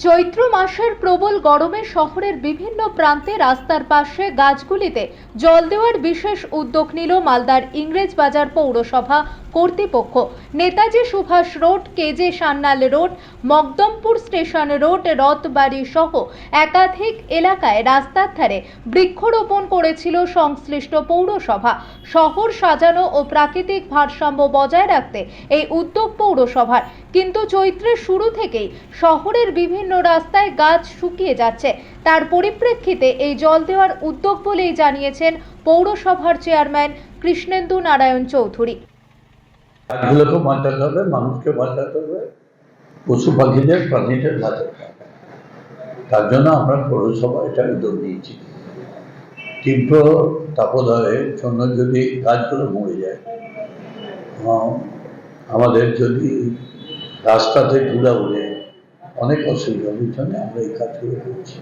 চৈত্র মাসের প্রবল গরমে শহরের বিভিন্ন প্রান্তে রাস্তার পাশে গাছগুলিতে জল দেওয়ার বিশেষ উদ্যোগ নিল মালদার ইংরেজ বাজার পৌরসভা কর্তৃপক্ষ, Netaji Subhash road, KJ Sanyal road Makdampur station road, Rathbari সহ একাধিক এলাকায় রাস্তার ধারে বৃক্ষরোপণ করেছিল সংশ্লিষ্ট পৌরসভা। শহর সাজানো ও প্রাকৃতিক ভারসাম্য বজায় রাখতে এই উদ্যোগ পৌরসভার। কিন্তু চৈত্রের শুরু থেকেই শহরের বিভিন্ন রাস্তায় গাছ শুকিয়ে যাচ্ছে। তার পরিপ্রেক্ষিতে এই জল দেওয়ার উদ্যোগ বলেই জানিয়েছেন পৌরসভার চেয়ারম্যান কৃষ্ণেন্দু নারায়ণ চৌধুরী। গাছগুলোকে বাঁচাতে হবে মানুষকে বাঁচাতে হবে পশু পাখিদের প্রাণীদের বাঁচাতে হবে। তার জন্য আমরা পৌরসভা এটা উদ্যোগ নিয়েছি। তীব্র তাপদাহের জন্য যদি গাছগুলো মরে যায় আমাদের যদি রাস্তাতে ধুলা উড়ে অনেক অসুবিধার জন্য আমরা এই কাজগুলো করছি।